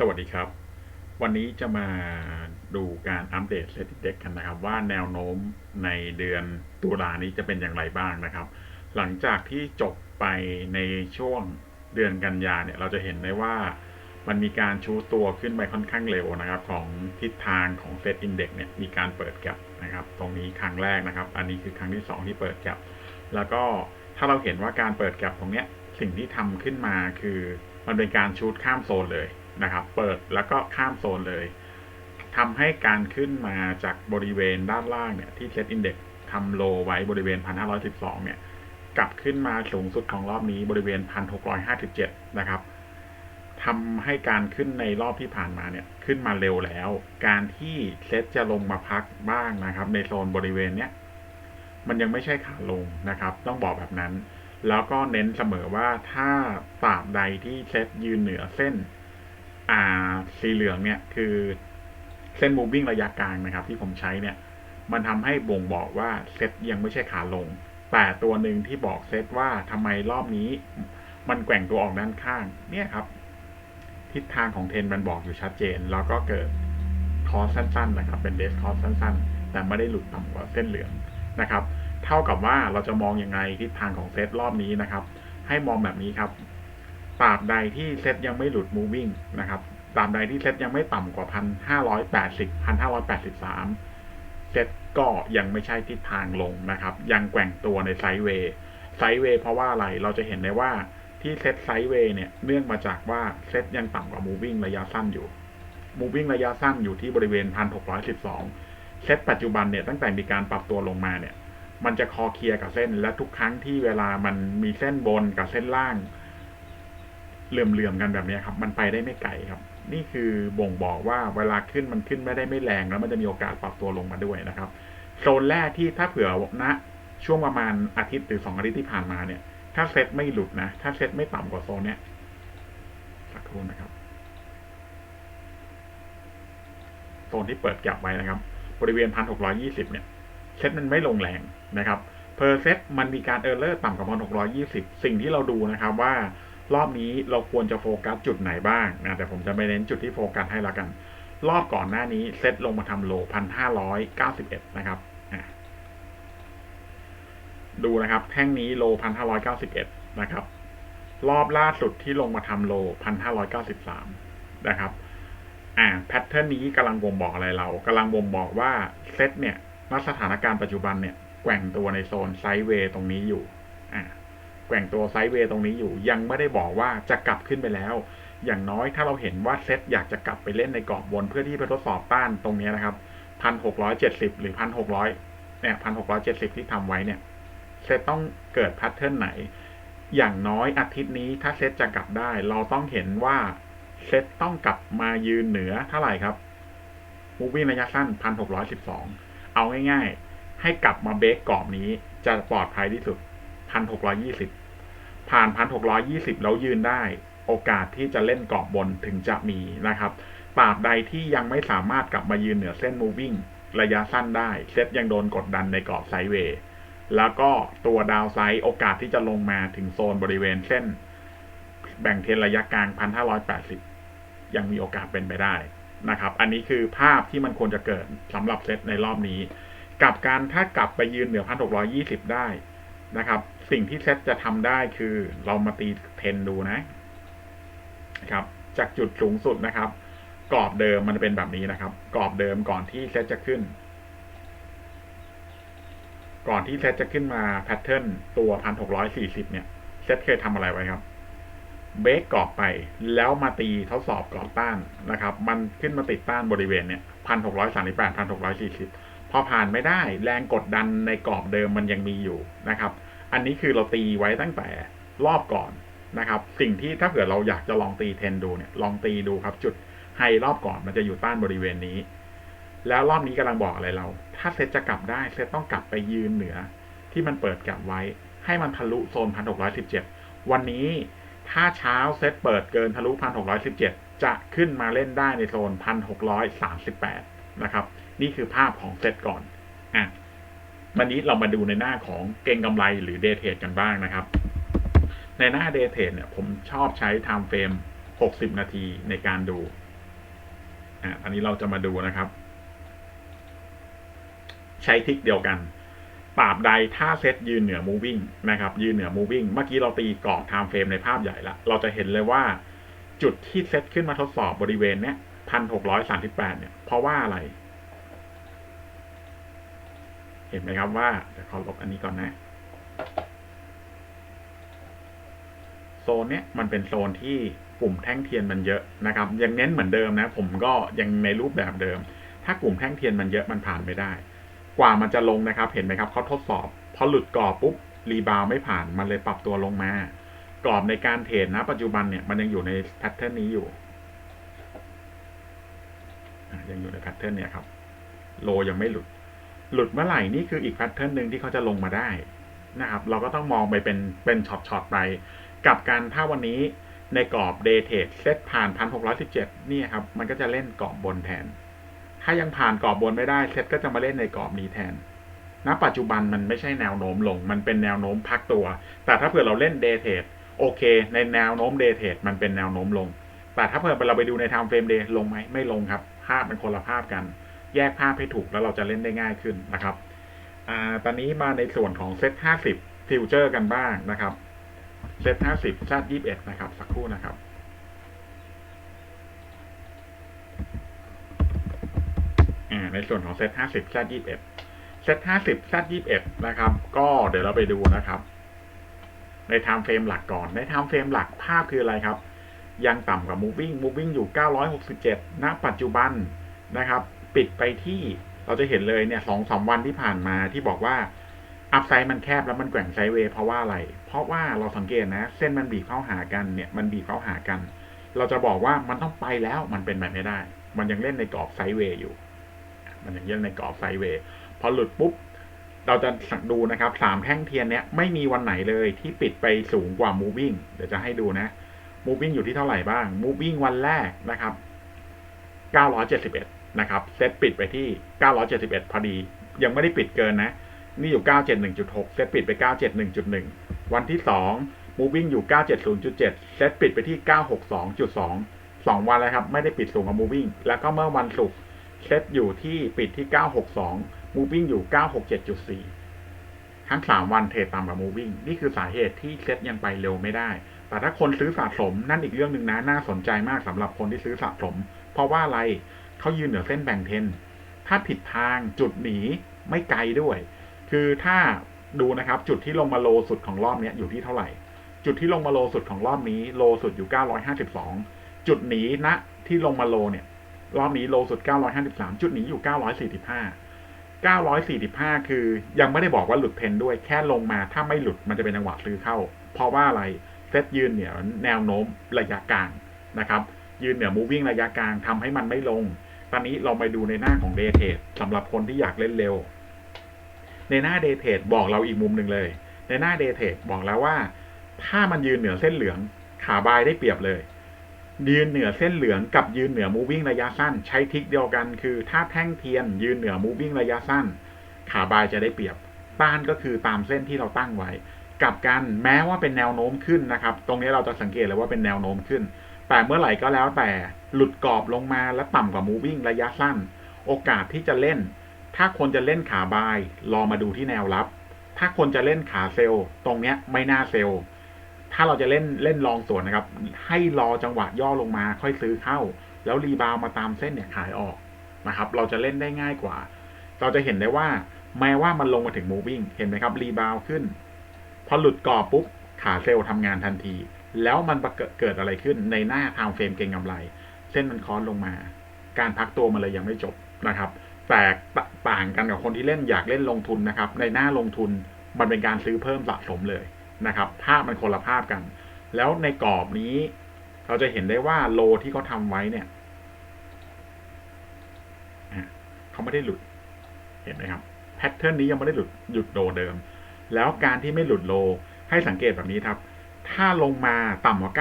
สวัสดีครับ วันนี้จะมาดูการอัปเดตเซติเด็กกันนะครับ ว่าแนวโน้มในเดือนตุลานี้จะเป็นอย่างไรบ้างนะครับ หลังจากที่จบไปในช่วงเดือนกันยาเนี่ย เราจะเห็นได้ว่ามันมีการชูตัวขึ้นไปค่อนข้างเร็วนะครับ ของทิศทางของเซตอินเด็กเนี่ยมีการเปิดแกลบนะครับ ตรงนี้ครั้งแรกนะครับ อันนี้คือครั้งที่ 2 ที่เปิดแกลบแล้วก็ถ้าเราเห็นว่าการเปิดแกลบตรงเนี้ยสิ่งที่ทำขึ้นมาคือมันเป็นการชูดข้ามโซนเลย นะครับ เปิดแล้วก็ข้ามโซนเลยทำให้การขึ้นมาจากบริเวณด้านล่างเนี่ยที่เซตอินเด็กทำโลไว้บริเวณ 1512 เนี่ย กลับขึ้นมาสูงสุดของรอบนี้บริเวณ 1657 นะครับทำให้การขึ้นในรอบที่ผ่านมาเนี่ยขึ้นมาเร็วแล้ว การที่เซตจะลงมาพักบ้างนะครับ ในโซนบริเวณเนี้ยมันยังไม่ใช่ขาลงนะครับ ต้องบอกแบบนั้น แล้วก็เน้นเสมอว่าถ้าตราบใดที่เซตยืนเหนือเส้น อ่าสีเหลืองเนี่ยคือเส้น moving ระยะกลางนะครับ ที่ผมใช้เนี่ย มันทำให้บ่งบอกว่าเซตยังไม่ใช่ขาลง แต่ตัวหนึ่งที่บอกเซตว่าทำไมรอบนี้มันแกว่งตัวออกด้านข้าง เนี่ยครับ ทิศทางของเทนมันบอกอยู่ชัดเจน แล้วก็เกิดคอสสั้นๆนะครับ เป็นเดสคอสสั้น ๆ แต่ไม่ได้หลุดต่ำกว่าเส้นเหลืองนะครับ เท่ากับว่าเราจะมองยังไงทิศทางของเซตรอบนี้นะครับ ให้มองแบบนี้ครับ ตราบใดที่เซตยังไม่หลุด moving นะครับตราบใดที่เซตยังไม่ต่ำกว่าพันห้าร้อยแปดสิบพันห้าร้อยแปดสิบสามเซตก็ยังไม่ใช่ทิศทางลงนะครับ ยังแกว่งตัวในไซด์เวย์ไซด์เวย์เพราะว่าอะไรเราจะเห็นได้ว่าที่เซตไซด์เวย์เนี่ยเนื่องมาจากว่าเซตยังต่ำกว่า moving ระยะสั้นอยู่ moving ระยะสั้นอยู่ที่บริเวณพันหกร้อยสิบสองเซตปัจจุบันเนี่ยตั้งแต่มีการปรับตัวลงมาเนี่ย มันจะคอเคลียร์กับเส้นและทุกครั้งที่เวลามันมีเส้นบนกับเส้นล่าง เหลื่อมๆกันแบบนี้ครับ มันไปได้ไม่ไกลครับ นี่คือบ่งบอกว่าเวลาขึ้นมันขึ้นไม่ได้ไม่แรง แล้วมันจะมีโอกาสปรับตัวลงมาด้วยนะครับโซนแรกที่ถ้าเผื่อณช่วงประมาณอาทิตย์หรือสองอาทิตย์ที่ผ่านมาเนี่ย ถ้าเซตไม่หลุดนะ ถ้าเซตไม่ต่ำกว่าโซนเนี้ยสักครู่นะครับโซนที่เปิดกลับไว้นะครับ บริเวณพันหกร้อยี่สิบเนี่ยเซตมันไม่ลงแรงนะครับเพอร์เซตมันมีการเออร์เลอร์ต่ำกว่าพันหกร้อยี่สิบสิ่งที่เราดูนะครับว่า รอบนี้เราควรจะโฟกัสจุดไหนบ้างนะแต่ผมจะไปเน้นจุดที่โฟกัสให้แล้วกัน รอบก่อนหน้านี้เซตลงมาทำโลพันห้าร้อยเก้าสิบเอ็ดนะครับดูนะครับ แท่งนี้โลพันห้าร้อยเก้าสิบเอ็ดนะครับ รอบล่าสุดที่ลงมาทำโลพันห้าร้อยเก้าสิบสามนะครับอ่าแพทเทิร์นนี้กำลังบ่งบอกอะไรเรากำลังบ่งบอกว่าเซตเนี่ยณสถานการณ์ปัจจุบันเนี่ยแกว่งตัวในโซนไซด์เวย์ตรงนี้อยู่อ่า แกว่งตัวไซด์เวย์ตรงนี้อยู่ ยังไม่ได้บอกว่าจะกลับขึ้นไปแล้ว อย่างน้อยถ้าเราเห็นว่าเซตอยากจะกลับไปเล่นในกรอบบนเพื่อที่ไปทดสอบต้านตรงนี้นะครับพันหกร้อยเจ็ดสิบหรือพันหกร้อยเนี่ยพันหกร้อยเจ็ดสิบที่ทำไว้เนี่ยเซตต้องเกิดแพทเทิร์นไหน อย่างน้อยอาทิตย์นี้ถ้าเซตจะกลับได้ เราต้องเห็นว่าเซตต้องกลับมายืนเหนือเท่าไหร่ครับมูวี่ระยะสั้นพันหกร้อยสิบสองเอาง่ายๆ ให้กลับมาเบรกกรอบนี้จะปลอดภัยที่สุด พันหกร้อยี่สิบผ่านพันหกร้อยี่สิบแล้วยืนได้ โอกาสที่จะเล่นกรอบบนถึงจะมีนะครับตราบใดที่ยังไม่สามารถกลับมายืนเหนือเส้น moving ระยะสั้นได้ เซตยังโดนกดดันในกรอบไซด์เวย์ แล้วก็ตัวดาวไซด์โอกาสที่จะลงมาถึงโซนบริเวณเส้น แบ่งเทนระยะกลางพันห้าร้อยแปดสิบยังมีโอกาสเป็นไปได้นะครับ อันนี้คือภาพที่มันควรจะเกิดสำหรับเซตในรอบนี้ กับการถ้ากลับไปยืนเหนือพันหกร้อยี่สิบได้ นะครับ สิ่งที่เซตจะทำได้คือเรามาตีเทนดูนะครับ จากจุดสูงสุดนะครับ กรอบเดิมมันเป็นแบบนี้นะครับ กรอบเดิมก่อนที่เซตจะขึ้น ก่อนที่เซตจะขึ้นมาแพทเทิร์นตัวพันหกร้อยสี่สิบเนี่ยเซตเคยทำอะไรไว้ครับเบรกกรอบไปแล้วมาตีทดสอบกรอบต้านนะครับ มันขึ้นมาติดต้านบริเวณเนี่ยพันหกร้อยสามสิบแปดพันหกร้อยสี่สิบ พอผ่านไม่ได้แรงกดดันในกรอบเดิมมันยังมีอยู่นะครับ อันนี้คือเราตีไว้ตั้งแต่รอบก่อนนะครับ สิ่งที่ถ้าเผื่อเราอยากจะลองตีเทนดูเนี่ยลองตีดูครับ จุดไฮรอบก่อนมันจะอยู่ต้านบริเวณนี้ แล้วรอบนี้กำลังบอกอะไรเรา ถ้าเซตจะกลับได้เซตต้องกลับไปยืนเหนือ ที่มันเปิดกลับไว้ ให้มันทะลุโซนพันหกร้อยสิบเจ็ดวันนี้ถ้าเช้าเซตเปิดเกินทะลุพันหกร้อยสิบเจ็ดจะขึ้นมาเล่นได้ในโซนพันหกร้อยสามสิบแปดนะครับ นี่คือภาพของเซตก่อนอะวันนี้เรามาดูในหน้าของเก่งกำไรหรือเดทเทรดกันบ้างนะครับ ในหน้าเดทเทรดเนี่ยผมชอบใช้ time frame 60 นาทีในการดูอะอันนี้เราจะมาดูนะครับ ใช้ทิกเดียวกันตราบใดถ้าเซตยืนเหนือ moving นะครับ ยืนเหนือ moving เมื่อกี้เราตีกรอบ time frame ในภาพใหญ่ละ เราจะเห็นเลยว่าจุดที่เซตขึ้นมาทดสอบบริเวณเนี้ยพันหกร้อยสามสิบแปดเนี่ย เพราะว่าอะไร เห็นไหมครับว่าเดี๋ยวขอลบอันนี้ก่อนนะโซนเนี้ยมันเป็นโซนที่กลุ่มแท่งเทียนมันเยอะนะครับ ยังเน้นเหมือนเดิมนะ ผมก็ยังในรูปแบบเดิม ถ้ากลุ่มแท่งเทียนมันเยอะมันผ่านไม่ได้ กว่ามันจะลงนะครับ เห็นไหมครับเขาทดสอบพอหลุดกรอบปุ๊บรีบาวไม่ผ่านมันเลยปรับตัวลงมา กรอบในการเทรดนะ ปัจจุบันเนี่ยมันยังอยู่ในแพทเทิร์นนี้อยู่ยังอยู่ในแพทเทิร์นเนี่ยครับโลยังไม่หลุด หลุดเมื่อไหร่นี่คืออีกแพทเทิร์นหนึ่งที่เขาจะลงมาได้นะครับ เราก็ต้องมองไปเป็นเป็นช็อตๆไป กับการถ้าวันนี้ในกรอบเดเทรดเซตผ่านพันหกร้อยสิบเจ็ดนี่ครับ มันก็จะเล่นกรอบบนแทน ถ้ายังผ่านกรอบบนไม่ได้เซตก็จะมาเล่นในกรอบนี้แทนณปัจจุบันมันไม่ใช่แนวโน้มลง มันเป็นแนวโน้มพักตัว แต่ถ้าเผื่อเราเล่นเดเทรดโอเค ในแนวโน้มเดเทรดมันเป็นแนวโน้มลง แต่ถ้าเผื่อเราไปดูในไทม์เฟรมเดย์ลงไหมไม่ลงครับ ภาพเป็นคนละภาพกัน แยกภาพให้ถูกแล้วเราจะเล่นได้ง่ายขึ้นนะครับอตอนนี้มาในส่วนของเซต50 ฟิวเจอร์กันบ้างนะครับ เซต50ชาติ21 นะครับ สักครู่นะครับในส่วนของเซต50ชาติ21 เซต50ชาติ21 นะครับ ก็เดี๋ยวเราไปดูนะครับในไทม์เฟรมหลักก่อน ในไทม์เฟรมหลักภาพคืออะไรครับ ยังต่ำกว่า moving moving อยู่ 967 ณ ปัจจุบันนะครับ ปิดไปที่เราจะเห็นเลยเนี่ยสองสามวันที่ผ่านมาที่บอกว่าอัพไซด์มันแคบแล้วมันแกว่งไซด์เวย์เพราะว่าอะไร เพราะว่าเราสังเกตนะ เส้นมันบีบเข้าหากันเนี่ยมันบีบเข้าหากัน เราจะบอกว่ามันต้องไปแล้วมันเป็นแบบไม่ได้ มันยังเล่นในกรอบไซด์เวย์อยู่ มันยังเล่นในกรอบไซด์เวย์พอหลุดปุ๊บเราจะสังดูนะครับสามแท่งเทียนเนี้ยไม่มีวันไหนเลยที่ปิดไปสูงกว่า moving เดี๋ยวจะให้ดูนะ moving อยู่ที่เท่าไหร่บ้าง moving วันแรกนะครับ971 นะครับเซตปิดไปที่ 971 พอดี ยังไม่ได้ปิดเกินนะ นี่อยู่ 971.6 เซตปิดไป 971.1 วันที่ 2 moving อยู่ 970.7 เซตปิดไปที่ 962.2 2 วันแล้วครับ ไม่ได้ปิดสูงกว่า moving แล้วก็เมื่อวันศุกร์เซตอยู่ที่ปิดที่ 962 moving อยู่ 967.4 ทั้ง 3 วันเทรดต่ำกว่า moving นี่คือสาเหตุที่เซตยังไปเร็วไม่ได้ แต่ถ้าคนซื้อสะสมนั่นอีกเรื่องหนึ่งนะ น่าสนใจมากสำหรับคนที่ซื้อสะสม เพราะว่าอะไร เขายืนเหนือเส้นแบ่งเทน ถ้าผิดทางจุดหนีไม่ไกลด้วย คือถ้าดูนะครับจุดที่ลงมาโลสุดของรอบนี้อยู่ที่เท่าไหร่ จุดที่ลงมาโลสุดของรอบนี้โลสุดอยู่ 952 จุดหนีณที่ลงมาโลเนี่ยรอบนี้โลสุด 953 จุดหนีอยู่ 945 945 คือยังไม่ได้บอกว่าหลุดเทนด้วยแค่ลงมาถ้าไม่หลุดมันจะเป็นจังหวะซื้อเข้า เพราะว่าอะไรเซตยืนเหนือแนวโน้มระยะกลางนะครับยืนเหนือ moving ระยะกลางทำให้มันไม่ลง ตอนนี้เราไปดูในหน้าของ day trade สำหรับคนที่อยากเล่นเร็ว ในหน้า day trade บอกเราอีกมุมหนึ่งเลย ในหน้า day trade บอกแล้วว่า ถ้ามันยืนเหนือเส้นเหลืองขาบายได้เปรียบเลย ยืนเหนือเส้นเหลืองกับยืนเหนือ moving ระยะสั้น ใช้ทิกเดียวกันคือ ถ้าแท่งเทียน ยืนเหนือ moving ระยะสั้น ขาบายจะได้เปรียบ ต้านก็คือตามเส้นที่เราตั้งไว้ กับกันแม้ว่าเป็นแนวโน้มขึ้นนะครับ ตรงนี้เราจะสังเกตเลยว่าเป็นแนวโน้มขึ้น แต่เมื่อไหร่ก็แล้วแต่หลุดกรอบลงมาและต่ำกว่า moving ระยะสั้น โอกาสที่จะเล่น ถ้าคนจะเล่นขาบาย รอมาดูที่แนวรับ ถ้าคนจะเล่นขาเซลล์ตรงเนี้ยไม่น่าเซลล์ถ้าเราจะเล่นเล่นลองส่วนนะครับ ให้รอจังหวะย่อลงมาค่อยซื้อเข้า แล้วรีบาวมาตามเส้นเนี่ยขายออกนะครับ เราจะเล่นได้ง่ายกว่า เราจะเห็นได้ว่าแม้ว่ามันลงมาถึง moving เห็นไหมครับรีบาวขึ้น พอหลุดกรอบปุ๊บขาเซลล์ทำงานทันที แล้วมันเกิดอะไรขึ้นในหน้าทางเฟรมเก่งกำไร เส้นมันคอนลงมา การพักตัวมันเลยยังไม่จบนะครับแต่ต่างกันกับคนที่เล่นอยากเล่นลงทุนนะครับ ในหน้าลงทุนมันเป็นการซื้อเพิ่มสะสมเลยนะครับภาพมันคนละภาพกัน แล้วในกรอบนี้ เราจะเห็นได้ว่าโลที่เขาทาไว้เนี่ยเขาไม่ได้หลุดเห็นไหมครับแพทเทิร์นนี้ยังไม่ได้หลุดหยุดโลเดิม แล้วการที่ไม่หลุดโลให้สังเกตแบบนี้ครับ ถ้าลงมาต่ำกว่า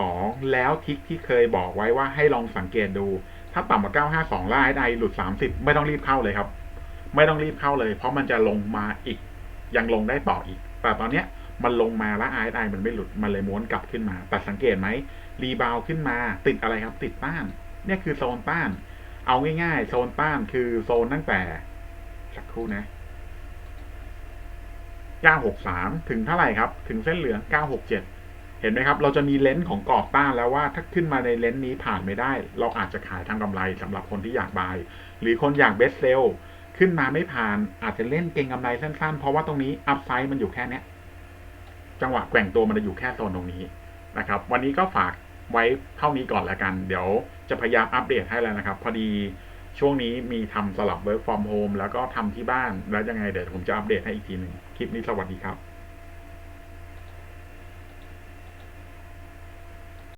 952 แล้วทิกที่เคยบอกไว้ว่าให้ลองสังเกตดู ถ้าต่ำกว่า 952แล้วไอหลุด 30 ไม่ต้องรีบเข้าเลยครับ ไม่ต้องรีบเข้าเลย เพราะมันจะลงมาอีก ยังลงได้ต่ออีก แต่ตอนเนี้ยมันลงมาแล้วไอไอมันไม่หลุด มันเลยม้วนกลับขึ้นมา แต่สังเกตไหมรีบาวขึ้นมาติดอะไรครับติดต้าน เนี่ยคือโซนต้าน เอาง่ายๆ โซนต้านคือโซนตั้งแต่สักครู่นะ963 ถึงเท่าไหร่ครับ ถึงเส้นเหลือง 967 เห็นไหมครับ เราจะมีเลนส์ของกรอบต้านแล้วว่าถ้าขึ้นมาในเลนส์นี้ผ่านไม่ได้ เราอาจจะขายทางกำไรสำหรับคนที่อยากบาย หรือคนอยากเบสเซลขึ้นมาไม่ผ่านอาจจะเล่นเก็งกำไรสั้นๆ เพราะว่าตรงนี้อัพไซด์มันอยู่แค่เนี้ยจังหวะแกว่งตัวมันจะอยู่แค่โซนตรงนี้นะครับ วันนี้ก็ฝากไว้เท่านี้ก่อนและกัน เดี๋ยวจะพยายามอัปเดตให้แล้วนะครับ พอดีช่วงนี้มีทำสลับ work from home แล้วก็ทำที่บ้าน แล้วยังไงเดี๋ยวผมจะอัปเดตให้อีกทีหนึ่งคลิปนี้สวัสดีครับ